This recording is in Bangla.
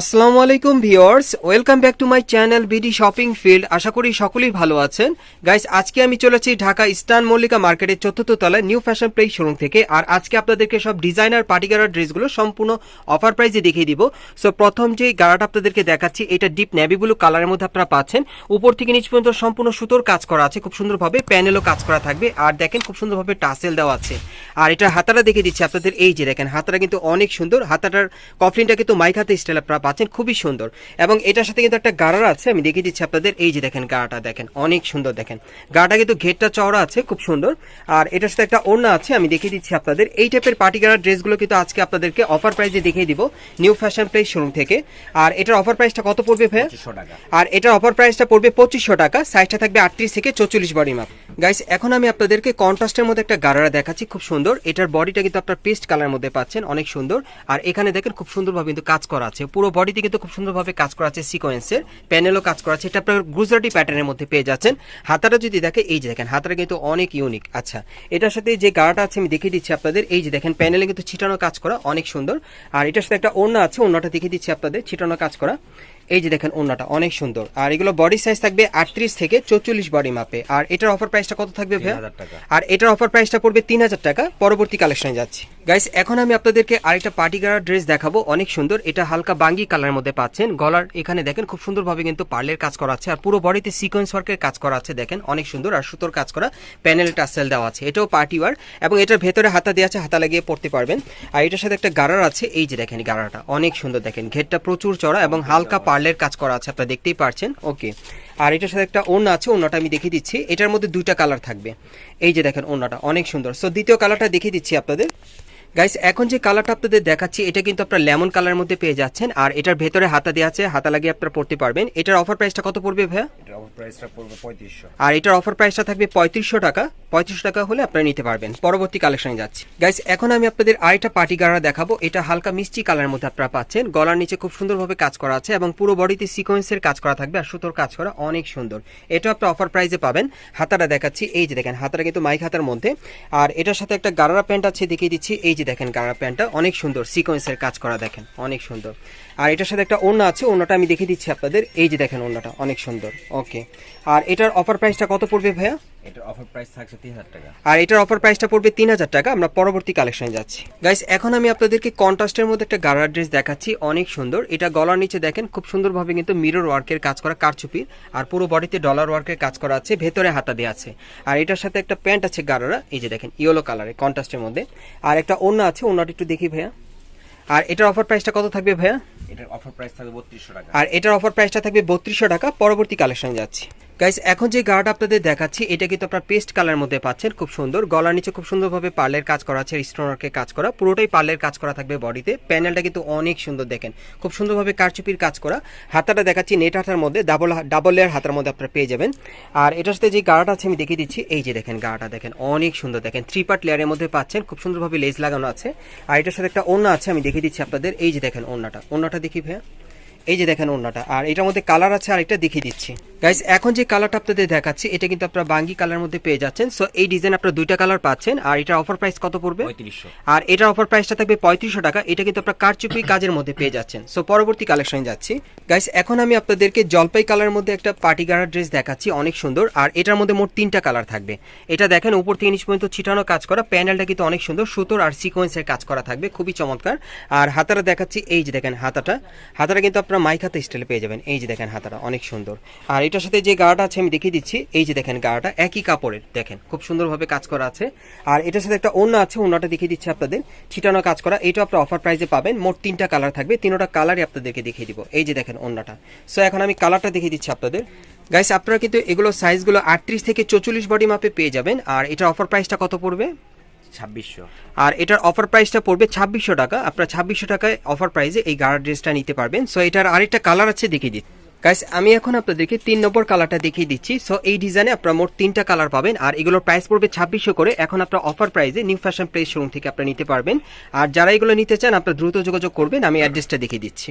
আসসালামু আলাইকুম viewers, welcome back to my channel BD shopping field. আশা করি সকলেই ভালো আছেন। গাইস, আজকে আমি চলেছি ঢাকা ইস্টার্ন মল্লিকা মার্কেটের চতুর্থ তলায় নিউ ফ্যাশন প্লেস শোরুম থেকে। আর আজকে আপনাদেরকে সব ডিজাইনার পার্টিকালার ড্রেসগুলো সম্পূর্ণ অফার প্রাইসে দেখিয়ে দিব। সো প্রথম যে গাড়াটা আপনাদেরকে দেখাচ্ছি, এটা ডিপ নেভি ব্লু কালারের মধ্যে আপনারা পাচ্ছেন। উপর থেকে নিচ পর্যন্ত সম্পূর্ণ সুতোর কাজ করা আছে, খুব সুন্দরভাবে প্যানেলও কাজ করা থাকবে। আর দেখেন, খুব সুন্দরভাবে টাসেল দেওয়া আছে। আর এটা হাতাটা দেখে দিচ্ছি আপনাদের। এই যে দেখেন, হাতাটা কিন্তু অনেক সুন্দর। হাতাটার কফলিনটা কিন্তু মাইক হাতে স্টাইল পাচ্ছেন খুবই সুন্দর। এবং এটার সাথে কিন্তু একটা গাড়ার আছে আমি দেখিয়ে দিচ্ছি আপনাদের। এই যে দেখেন গাড়াটা দেখেন অনেক সুন্দর দেখেন। গাড়াটা কিন্তু ঘেরটা চওড়া আছে খুব সুন্দর। আর এটার সাথে একটা ওড়না আছে আমি দেখিয়ে দিচ্ছি আপনাদের। এই টাইপের পার্টিকুলার ড্রেসগুলো কিন্তু আজকে আপনাদেরকে অফার প্রাইসে দেখিয়ে দিব। নিউ ফ্যাশন প্লেস শোরুম থেকে। আর এটার অফার প্রাইসটা কত পড়বে টাকা। আর এটার অফার প্রাইসটা পড়বে পঁচিশশো টাকা। সাইজটা থাকবে আটত্রিশ থেকে চৌচল্লিশ বডি মাপ গাইস এখন আমি আপনাদেরকে কন্ট্রাস্টের মধ্যে একটা গারারা দেখাচ্ছি খুব সুন্দর। এটার বডিটা কিন্তু আপনার পেস্ট কালার মধ্যে পাচ্ছেন অনেক সুন্দর। আর এখানে দেখেন খুব সুন্দরভাবে কিন্তু কাজ করা আছে পুরো বডিতে কিন্তু খুব সুন্দরভাবে কাজ করা আছে সিকোয়েন্সের প্যানেলও কাজ করা আছে এটা আপনার গুজরাটি প্যাটার্নের মধ্যে পেয়ে যাচ্ছেন। হাতাটা যদি দেখে এই যে দেখেন হাতাটা কিন্তু অনেক ইউনিক। আচ্ছা এটার সাথে যে গাড়াটা আছে আমি দেখিয়ে দিচ্ছি আপনাদের। এই যে দেখেন প্যানেলে কিন্তু ছিটানো কাজ করা অনেক সুন্দর। আর এটার সাথে একটা ওড়না আছে ওড়নাটা দেখিয়ে দিচ্ছি আপনাদের ছিটানো কাজ করা। এই যে দেখেন ওড়নাটা অনেক সুন্দর। আর এগুলো বডি সাইজ থাকবে আটত্রিশ থেকে চৌচল্লিশ বডি মাপে। আর এটার অফার প্রাইসটা কত থাকবে ভাইয়া? আর এটার অফার প্রাইসটা পড়বে তিন হাজার টাকা। পরবর্তী কালেকশনে যাচ্ছি। গাইস এখন আমি আপনাদেরকে আরেকটা পার্টি গাড়ার ড্রেস দেখাবো। অনেক সুন্দর। এটা হালকা বাঙ্গি কালারের মধ্যে পাচ্ছেন। গলার এখানে দেখেন খুব সুন্দরভাবে কিন্তু পার্লের কাজ করা আছে। আর পুরো বডিতে সিকোয়েন্স ওয়ার্কের কাজ করা আছে, দেখেন। অনেক সুন্দর। আর সুতোর কাজ করা প্যানেল টাসেল দেওয়া আছে। এটাও পার্টি ওয়ার এবং এটার ভেতরে হাতা দেওয়া আছে, হাতা লাগিয়ে পড়তে পারবেন। আর এটার সাথে একটা গাড়ার আছে। এই যে দেখেন গাড়াটা। অনেক সুন্দর দেখেন। ঘেরটা প্রচুর চড়া এবং হালকা পার্লের কাজ করা আছে। আপনারা দেখতেই পারছেন। ওকে আর এটার সাথে একটা ওড়না আছে। ওড়নাটা আমি দেখিয়ে দিচ্ছি। এটার মধ্যে দুইটা কালার থাকবে। এই যে দেখেন ওড়নাটা। অনেক সুন্দর। সো দ্বিতীয় কালারটা দেখিয়ে দিচ্ছি আপনাদের। গাইস এখন যে কালারটা আপনাদের দেখাচ্ছি এটা কিন্তু আপনার লেমন কালারের মধ্যে পেয়ে যাচ্ছেন। আর এটার ভেতরে হাতা দেওয়া আছে হাতা লাগিয়ে আপনারা পড়তে পারবেন। এটার অফার প্রাইসটা কত পড়বে ভাইয়া? এটার অফার প্রাইসটা পড়বে পঁয়ত্রিশশো। আর এটার অফার প্রাইসটা থাকবে পঁয়ত্রিশশো টাকা। পঁয়ত্রিশশো টাকা হলে আপনারা নিতে পারবেন। পরবর্তী কালেকশনে যাচ্ছি। গাইস এখন আমি আপনাদের আরেকটা পার্টি গাড়া দেখাবো। এটা হালকা মিষ্টি কালারের মধ্যে আপনারা পাচ্ছেন। গলার নিচে খুব সুন্দরভাবে কাজ করা আছে এবং পুরো বডিতে সিকোয়েন্সের কাজ করা থাকবে আর সুতোর কাজ করা অনেক সুন্দর। এটা আপনার অফার প্রাইসে পাবেন। হাতাটা দেখাচ্ছি। এই যে দেখেন হাতাটা কিন্তু মাইক হাতার মধ্যে। আর এটার সাথে একটা গারারা প্যান্ট আছে দেখিয়ে দিচ্ছি। এই যে দেখেন গারারা প্যান্টটা, অনেক সুন্দর। সিকোয়েন্সের কাজ করা দেখেন, অনেক সুন্দর। আর এটার সাথে একটা ওড়না আছে, ওড়নাটা আমি দেখে দিচ্ছি আপনাদের। এই যে দেখেন ওড়নাটা, অনেক সুন্দর। ওকে আর এটার অফার প্রাইসটা কত পড়বে ভাইয়া? এটার অফার প্রাইস থাকছে তিন হাজার টাকা। আর এটার অফার প্রাইসটা পড়বে তিন হাজার টাকা। আমরা পরবর্তী কালেকশনে যাচ্ছি। গাইস এখন আমি আপনাদেরকে কন্ট্রাস্টের মধ্যে একটা গাড়ার ড্রেস দেখাচ্ছি। অনেক সুন্দর। এটা গলার নিচে দেখেন খুব সুন্দরভাবে কিন্তু মিরর ওয়ার্কের কাজ করা কারচুপির আর পুরো বডিতে ডলার ওয়ার্কের কাজ করা আছে ভেতরে হাতা দেওয়া আছে। আর এটার সাথে একটা প্যান্ট আছে গাড়ারা এই যে দেখেন ইয়েলো কালারে কন্ট্রাস্টের মধ্যে। আর একটা ওড়না আছে ওড়নাটা একটু দেখি ভাইয়া। আর এটার অফার প্রাইসটা কত থাকবে ভাইয়া? এটার অফার প্রাইস থাকবে বত্রিশশো টাকা। আর এটার অফার প্রাইসটা থাকবে বত্রিশশো টাকা। পরবর্তী কালেকশনে যাচ্ছি। গাইস এখন যে গার্ড আপনাদের দেখাচ্ছি, এটা কিন্তু আপনার পেস্ট কালার মধ্যে পাচ্ছেন, খুব সুন্দর। গলার নিচে খুব সুন্দরভাবে পার্লের কাজ করা আছে স্টোনারকে কাজ করা। পুরোটাই পার্লের কাজ করা থাকবে বডিতে প্যানেলটা কিন্তু অনেক সুন্দর দেখেন। খুব সুন্দরভাবে কারচুপির কাজ করা। হাতাটা দেখাচ্ছি নেট হাতার মধ্যে ডাবল ডাবল লেয়ার হাতার মধ্যে আপনারা পেয়ে যাবেন। আর এটার সাথে যে গার্ড আছে, আমি দেখিয়ে দিচ্ছি। এই যে দেখেন গাড়াটা দেখেন, অনেক সুন্দর দেখেন। থ্রি পার্ট লেয়ারের মধ্যে পাচ্ছেন, খুব সুন্দরভাবে লেজ লাগানো আছে। আর এটার সাথে একটা ওড়না আছে, আমি দেখিয়ে দিচ্ছি আপনাদের। এই যে দেখেন ওড়নাটা। ওড়নাটা দেখি ভাইয়া। এই যে দেখেন ওড়নাটা। আর এটার মধ্যে কালার আছে আর এটা দেখিয়ে দিচ্ছি। গাইস এখন যে কালারটা আপনাদের দেখাচ্ছি এটা কিন্তু আপনারা বাঙ্গি কালার মধ্যে পেয়ে যাচ্ছেন। সো এই ডিজাইন আপনারা দুইটা কালার পাচ্ছেন আর এটার অফার প্রাইস কত পড়বে? আর এটার অফার প্রাইসটা থাকবে পঁয়ত্রিশশো টাকা এটা কিন্তু আপনার কারচুপি কাজের মধ্যে পেয়ে যাচ্ছেন। সো পরবর্তী কালেকশনে যাচ্ছি। গাইস এখন আমি আপনাদেরকে জলপাই কালার মধ্যে একটা পার্টি গাড়ার ড্রেস দেখাচ্ছি অনেক সুন্দর। আর এটার মধ্যে মোট তিনটা কালার থাকবে। এটা দেখেন উপর থেকে নিচ পর্যন্ত ছিটানো কাজ করা প্যানেলটা কিন্তু অনেক সুন্দর সুতোর আর সিকোয়েন্সের কাজ করা থাকবে খুবই চমৎকার। আর হাতাটা দেখাচ্ছি এই যে দেখেন হাতাটা। হাতাটা কিন্তু আপনার মাইক হাতে স্টাইলে পেয়ে যাবেন। এই যে দেখেন হাতাটা, অনেক সুন্দর। আর এটার সাথে যে গাড়াটা আছে, আমি দেখিয়ে দিচ্ছি। এই যে দেখেন গাড়াটা একই কাপড়ের। দেখেন, খুব সুন্দরভাবে কাজ করা আছে। আর এটার সাথে একটা ওড়না আছে, ওড়নাটা দেখিয়ে দিচ্ছি আপনাদের। ছিটানো কাজ করা এটা আপনার অফার প্রাইসে পাবেন। মোট তিনটা কালার থাকবে, তিনোটা কালারই আপনাদেরকে দেখিয়ে দিব। এই যে দেখেন ওড়নাটা। সো এখন আমি কালারটা দেখিয়ে দিচ্ছি আপনাদের। গাইস আপনারা কিন্তু এগুলো সাইজগুলো আটত্রিশ থেকে চৌচল্লিশ বডি মাপে পেয়ে যাবেন। আর এটার অফার প্রাইসটা কত পড়বে? ছাব্বিশশো। আর এটার অফার প্রাইসটা পড়বে ছাব্বিশশো টাকা। আপনারা ছাব্বিশশো টাকায় অফার প্রাইসে এই গাড়ার ড্রেসটা নিতে পারবেন। সো এটার আরেকটা কালার আছে, দেখিয়ে দিচ্ছি। গাইস আমি এখন আপনাদেরকে তিন নম্বর কালারটা দেখিয়ে দিচ্ছি। সো এই ডিজাইনে আপনারা মোট তিনটা কালার পাবেন। আর এগুলোর প্রাইস পড়বে ছাব্বিশশো করে। এখন আপনার অফার প্রাইসে নিউ ফ্যাশন প্লেস শোরুম থেকে আপনারা নিতে পারবেন। আর যারা এগুলো নিতে চান, আপনারা দ্রুত যোগাযোগ করবেন। আমি অ্যাড্রেসটা দেখিয়ে দিচ্ছি।